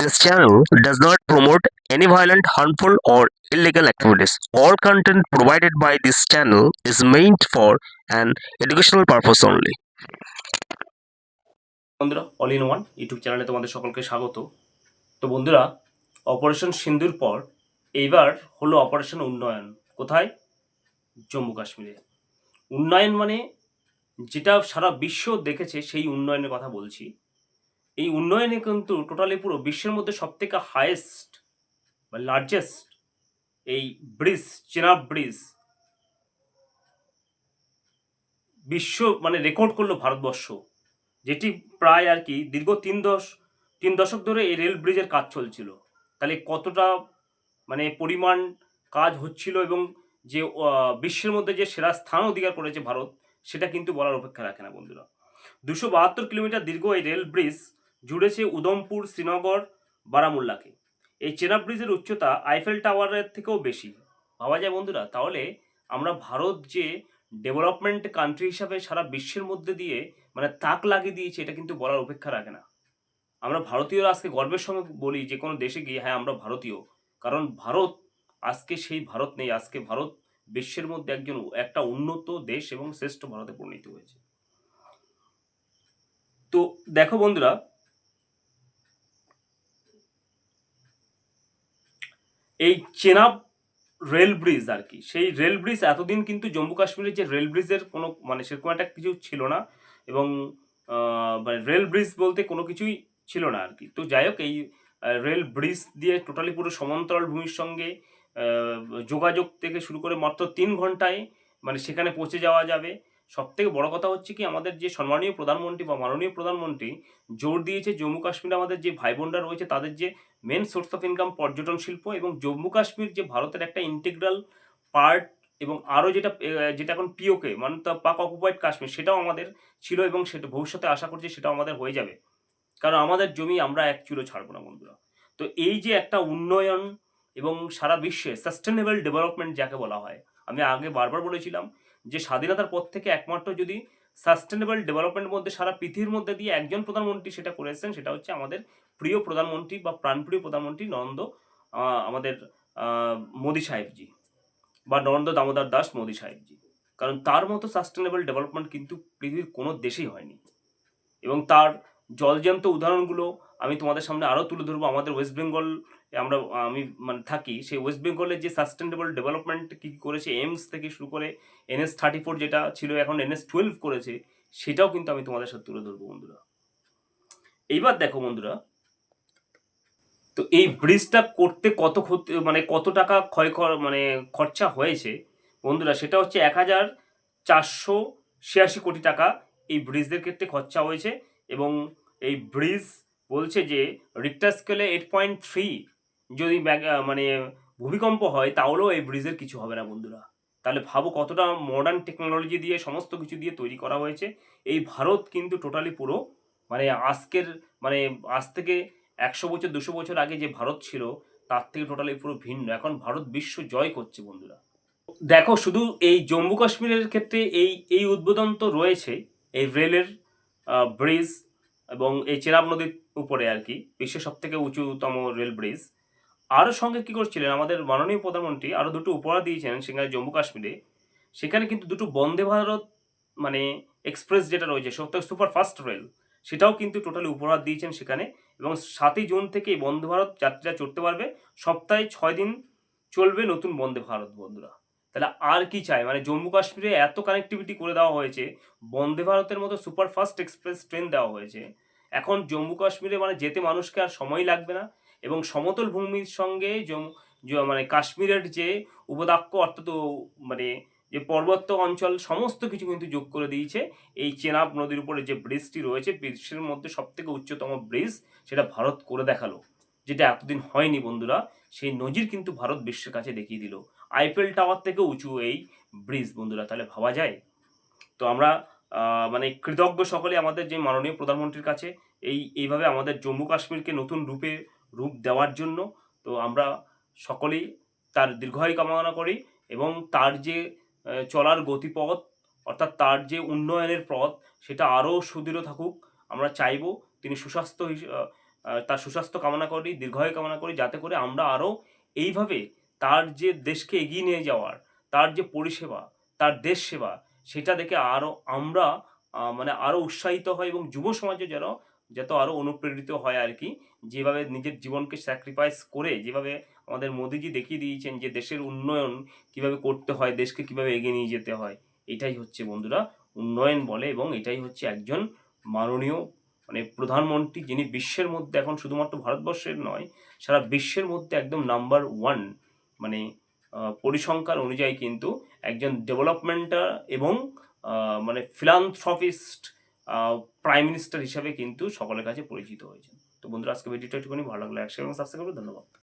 This channel does not promote any violent, harmful, or illegal activities. All content provided by this channel is meant for an educational purpose only. বন্ধুরা all in one YouTube চ্যানেলে তোমাদের সকলকে স্বাগত তো বন্ধুরা operation সিন্ধুর পর এইবার হলো অপারেশন উন্নয়ন কোথায় জম্মু কাশ্মীরে উন্নয়ন মানে যেটা সারা বিশ্ব দেখেছে সেই উন্নয়নের কথা বলছি এই উন্নয়নে কিন্তু টোটালি পুরো বিশ্বের মধ্যে সবথেকে হায়েস্ট বা লার্জেস্ট এই ব্রিজ, চেনাব ব্রিজ বিশ্ব মানে রেকর্ড করল ভারতবর্ষ। যেটি প্রায় আর কি দীর্ঘ তিন দশ, তিন দশক ধরে এই রেল ব্রিজের কাজ চলছিল। তাহলে কতটা মানে পরিমাণ কাজ হচ্ছিল এবং যে বিশ্বের মধ্যে যে সেরা স্থান অধিকার করেছে ভারত, সেটা কিন্তু বলার অপেক্ষা রাখে না বন্ধুরা। দুশো বাহাত্তর কিলোমিটার দীর্ঘ এই রেল ব্রিজ জুড়েছে উদমপুর শ্রীনগর, বারামুল্লাকে। এই চেনাব ব্রিজের উচ্চতা আইফেল টাওয়ারের থেকেও বেশি। ভাবা যায় বন্ধুরা, তাহলে আমরা ভারত যে ডেভেলপমেন্ট কান্ট্রি হিসাবে সারা বিশ্বের মধ্যে দিয়ে মানে তাক লাগিয়ে দিয়েছে, এটা কিন্তু বলার অপেক্ষা রাখে না। আমরা ভারতীয়রা আজকে গর্বের সঙ্গে বলি যে কোনো দেশে গিয়ে হ্যাঁ আমরা ভারতীয়। কারণ ভারত আজকে সেই ভারত নেই, আজকে ভারত বিশ্বের মধ্যে একজন একটা উন্নত দেশ এবং শ্রেষ্ঠ ভারতে পরিণত হয়েছে। তো দেখো বন্ধুরা এই চেনাব রেল ব্রিজ আর কি, সেই রেল ব্রিজ এতদিন কিন্তু জম্মু কাশ্মীরের যে রেল ব্রিজের কোনো মানে সেরকম একটা কিছু ছিল না এবং মানে রেল ব্রিজ বলতে কোনো কিছুই ছিল না আর কি। তো যাই হোক, এই রেল ব্রিজ দিয়ে টোটালি পুরো সমান্তরাল ভূমির সঙ্গে যোগাযোগ থেকে শুরু করে মাত্র তিন ঘন্টায় মানে সেখানে পৌঁছে যাওয়া যাবে। সব থেকে বড় কথা হচ্ছে কি, আমাদের যে সম্মানীয় প্রধানমন্ত্রী বা মাননীয় প্রধানমন্ত্রী জোর দিয়েছে জম্মু কাশ্মীরে আমাদের যে ভাই বোনরা রয়েছে, তাদের যে মেন সোর্স অফ ইনকাম পর্যটন শিল্প এবং জম্মু কাশ্মীর যে ভারতের একটা ইন্টিগ্রাল পার্ট এবং আরও যেটা যেটা এখন পিওকে মানে পাক অকুপাইড কাশ্মীর, সেটাও আমাদের ছিল এবং সেটা ভবিষ্যতে আশা করছি সেটাও আমাদের হয়ে যাবে। কারণ আমাদের জমি আমরা এক চুলো ছাড়বো না বন্ধুরা। তো এই যে একটা উন্নয়ন এবং সারা বিশ্বে সাস্টেনেবল ডেভেলপমেন্ট যাকে বলা হয় আমি আগে বারবার বলেছিলাম যে স্বাধীনতার পর থেকে একমাত্র যদি সাস্টেনেবল ডেভেলপমেন্টের মধ্যে সারা পৃথিবীর মধ্যে দিয়ে একজন প্রধানমন্ত্রী সেটা করেছেন সেটা হচ্ছে আমাদের প্রিয় প্রধানমন্ত্রী বা প্রাণপ্রিয় প্রধানমন্ত্রী আহ, আমাদের মোদী সাহেবজি বা নরেন্দ্র দামোদর দাস মোদী সাহেবজি। কারণ তার মতো সাস্টেনেবল ডেভেলপমেন্ট কিন্তু পৃথিবীর কোনো দেশেই হয়নি। এবং তার জলজ্যান্ত উদাহরণগুলো আমি তোমাদের সামনে আরও তুলে ধরবো। আমাদের ওয়েস্ট বেঙ্গল আমরা, আমি মানে থাকি সেই ওয়েস্ট বেঙ্গলের যে সাস্টেনেবল ডেভেলপমেন্ট কী করেছে এমস থেকে শুরু করে এনএস থার্টি ফোর যেটা ছিল, এখন এনএস টুয়েলভ করেছে, সেটাও কিন্তু আমি তোমাদের সাথে তুলে ধরবো বন্ধুরা। এইবার দেখো বন্ধুরা, তো এই ব্রিজটা করতে কত ক্ষতি মানে কত টাকা ক্ষয় মানে খরচা হয়েছে, বন্ধুরা, সেটা হচ্ছে এক হাজার চারশো ছিয়াশি কোটি টাকা এই ব্রিজদের ক্ষেত্রে খরচা হয়েছে এবং এই ব্রিজ বলছে যে রিক্টার স্কেলে এইট পয়েন্ট থ্রি যদি মানে ভূমিকম্প হয়, তাহলেও এই ব্রিজের কিছু হবে না বন্ধুরা। তাহলে ভাবো কতটা মডার্ন টেকনোলজি দিয়ে, সমস্ত কিছু দিয়ে তৈরি করা হয়েছে। এই ভারত কিন্তু টোটালি পুরো মানে আজকের মানে আজ থেকে একশো বছর, দুশো বছর আগে যে ভারত ছিল, তার থেকে টোটালি পুরো ভিন্ন। এখন ভারত বিশ্ব জয় করছে বন্ধুরা। দেখো, শুধু এই জম্মু কাশ্মীরের ক্ষেত্রে এই এই উদ্বোধন তো রয়েছে, এই রেলের ব্রিজ এবং এই চেরাব নদীর উপরে আর কি, বিশ্বের সব থেকে উঁচুতম রেল ব্রিজ আরও সঙ্গে কী করছিলেন? আমাদের মাননীয় প্রধানমন্ত্রী আরও দুটো উপহার দিয়েছেন সেখানে জম্মু কাশ্মীরে। সেখানে কিন্তু দুটো বন্দে ভারত মানে এক্সপ্রেস যেটা রয়েছে সব থেকে সুপার ফাস্ট রেল, সেটাও কিন্তু টোটালি উপহার দিয়েছেন সেখানে। এবং সাতই জুন থেকে এই বন্দে ভারত যাত্রীরা চড়তে পারবে। সপ্তাহে ছয় দিন চলবে নতুন বন্দে ভারত, বন্ধুরা। তাহলে আর কি চাই? মানে জম্মু কাশ্মীরে এত কানেক্টিভিটি করে দেওয়া হয়েছে, বন্দে ভারতের মতো সুপার ফাস্ট এক্সপ্রেস ট্রেন দেওয়া হয়েছে। এখন জম্মু কাশ্মীরে মানে যেতে মানুষকে আর সময় লাগবে না। এবং সমতল ভূমির সঙ্গে মানে কাশ্মীরের যে উপদাক্ষ অর্থাৎ মানে যে পর্বত্য অঞ্চল, সমস্ত কিছু কিন্তু যোগ করে দিয়েছে। এই চেনাব নদীর উপরে যে ব্রিজটি রয়েছে বিশ্বের মধ্যে সব থেকে উচ্চতম ব্রিজ সেটা ভারত করে দেখাল, যেটা এতদিন হয়নি বন্ধুরা। সেই নজির কিন্তু ভারত বিশ্বের কাছে দেখিয়ে দিল। আইফেল টাওয়ার থেকে উঁচু এই ব্রিজ বন্ধুরা, তাহলে ভাবা যায়? তো আমরা মানে কৃতজ্ঞ সকলে আমাদের যে মাননীয় প্রধানমন্ত্রীর কাছে এই, এইভাবে আমাদের জম্মু কাশ্মীরকে নতুন রূপে রূপ দেওয়ার জন্য। তো আমরা সকলেই তার দীর্ঘায়ু কামনা করি এবং তার যে চলার গতিপথ অর্থাৎ তার যে উন্নয়নের পথ সেটা আরও সুদৃঢ় থাকুক। আমরা চাইব তিনি সুস্বাস্থ্য তার সুস্বাস্থ্য কামনা করি, দীর্ঘায়ু কামনা করি যাতে করে আমরা আরও এইভাবে তার যে দেশকে এগিয়ে নিয়ে যাওয়ার, তার যে পরিষেবা, তার দেশ সেবা, সেটা দেখে আরও আমরা মানে আরও উৎসাহিত হয় এবং যুব সমাজে যেন যত আরও অনুপ্রেরিত হয় আর কি যেভাবে নিজের জীবনকে স্যাক্রিফাইস করে, যেভাবে আমাদের মোদিজি দেখিয়ে দিয়েছেন যে দেশের উন্নয়ন কীভাবে করতে হয়, দেশকে কীভাবে এগিয়ে নিয়ে যেতে হয়, এটাই হচ্ছে বন্ধুরা উন্নয়ন বলে এবং এটাই হচ্ছে একজন মাননীয় মানে প্রধানমন্ত্রী যিনি বিশ্বের মধ্যে এখন শুধুমাত্র ভারতবর্ষের নয়, সারা বিশ্বের মধ্যে একদম নাম্বার ওয়ান মানে পরিসংখ্যান অনুযায়ী কিন্তু একজন ডেভেলপমেন্টার এবং মানে ফিলান্থ্রপিস্ট প্রাইম মিনিস্টার হিসাবে কিন্তু সকলের কাছে পরিচিত হয়েছেন। তো বন্ধুরা, আজকে ভিডিওটা একটুখানি ভালো লাগল। একসাথে এবং সাবস্ক্রাইব করবে ধন্যবাদ।